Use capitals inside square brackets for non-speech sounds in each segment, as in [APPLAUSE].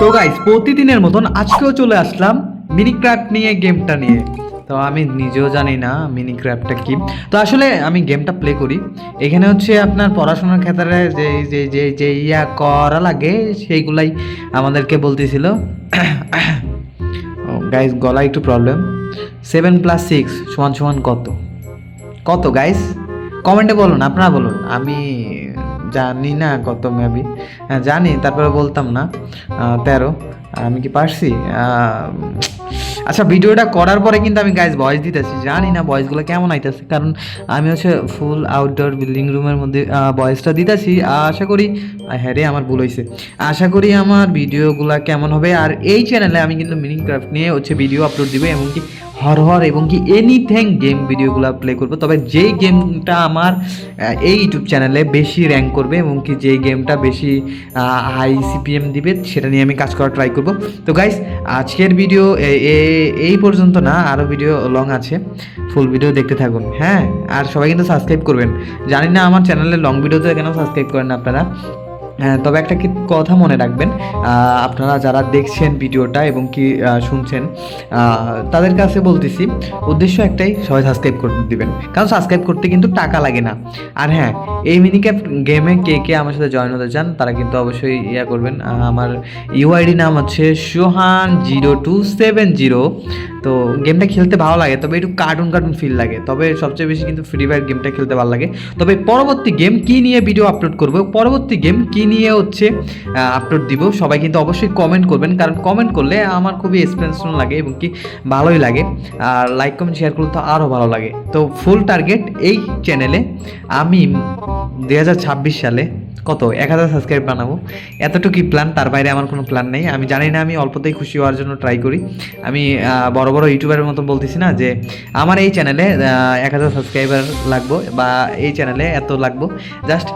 তো গাইস প্রতিদিনের মতন আজকেও চলে আসলাম মিনি ক্রাফট নিয়ে গেমটা নিয়ে। তো আমি নিজেও জানি না মিনি ক্রাফটটা কি। তো আসলে আমি গেমটা প্লে করি। এখানে হচ্ছে আপনার পড়াশোনার ক্ষেত্রে যে যে যে যে ইয়া করা লাগে, সেইগুলাই আমাদেরকে বলতেছিল। [COUGHS] গাইস গলা একটু প্রবলেম সেভেন প্লাস সিক্স সমান সমান কত? কত গাইস কমেন্টে বলুন, আপনারা বলুন। আমি জানি না কত মেবি। হ্যাঁ জানি তারপরে বলতাম না। তেরো। আমি কি পারছি? আচ্ছা ভিডিওটা করার পরে কিন্তু আমি গাইজ ভয়েস দিতেছি। জানি না ভয়েসগুলো কেমন আইতেছে, কারণ আমি হচ্ছে ফুল আউটডোর বিল্ডিং রুমের মধ্যে ভয়েসটা দিতেছি। আশা করি হ্যাঁ রে, আমার ভুল হয়েছে আশা করি আমার ভিডিওগুলো কেমন হবে, আর এই চ্যানেলে আমি কিন্তু মিনিং ক্রাফট নিয়ে হচ্ছে ভিডিও আপলোড দিব, এমনকি হর হর এবং কি এনিথিং গেম ভিডিওগুলো প্লে করব। তবে যেই গেমটা আমার এই ইউটিউব চ্যানেলে বেশি র্যাঙ্ক করবে এবং কি যেই গেমটা বেশি হাই সিপিএম দিবে, সেটা নিয়ে আমি কাজ করার ট্রাই করব। তো গাইস আজকের ভিডিও এই পর্যন্ত না আরও ভিডিও লং আছে। ফুল ভিডিও দেখতে থাকুন হ্যাঁ? আর সবাই কিন্তু সাবস্ক্রাইব করবেন। জানি না আমার চ্যানেলে লং ভিডিওতে কেন সাবস্ক্রাইব করেন আপনারা। তবে একটা কি কথা মনে রাখবেন আপনারা যারা দেখছেন ভিডিওটা এবং কি শুনছেন তাদের কাছে বলতেছি, উদ্দেশ্য একটাই, সবাই সাবস্ক্রাইব করে দিবেন। কারণ সাবস্ক্রাইব করতে কিন্তু টাকা লাগে না। আর হ্যাঁ এই মিনি ক্যাপ গেমে কে কে আমার সাথে জয়েন হতে চান, তারা কিন্তু অবশ্যই ইয়া করবেন। আমার ইউআইডি নাম হচ্ছে Sohan zero two seven zero তো গেমটা খেলতে ভালো লাগে, তবে একটু কার্টুন কার্টুন ফিল লাগে। তবে সবচেয়ে বেশি কিন্তু ফ্রি ফায়ার গেমটা খেলতে ভালো লাগে। তবে পরবর্তী গেম কি নিয়ে ভিডিও আপলোড করব? পরবর্তী গেম কি নিয়ে হচ্ছে আপলোড দিব? সবাই কিন্তু অবশ্যই কমেন্ট করবেন, কারণ কমেন্ট করলে আমার খুবই এক্সপেন্সন লাগে এবং কি ভালোই লাগে। আর লাইক কমেন্ট শেয়ার করলে তো আরও ভালো লাগে। তো ফুল টার্গেট এই চ্যানেলে আমি দু হাজার ছাব্বিশ সালে কত? এক হাজার সাবস্ক্রাইব বানাবো। এতটুকুই প্ল্যান তার বাইরে আমার কোনো প্ল্যান নেই। আমি জানি না, আমি অল্পতেই খুশি হওয়ার জন্য ট্রাই করি। আমি বড় বড় ইউটিউবারের মতো বলতেছি না যে, আমার এই চ্যানেলে এক হাজার সাবস্ক্রাইবার লাগবো বা এই চ্যানেলে এত লাগবো। জাস্ট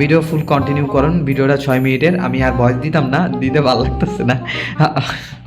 ভিডিও ফুল কন্টিনিউ করুন। ভিডিওটা ছয় মিনিটের। আমি আর ভয়েস দিতাম না, দিতে ভালো লাগতেছে না। [LAUGHS]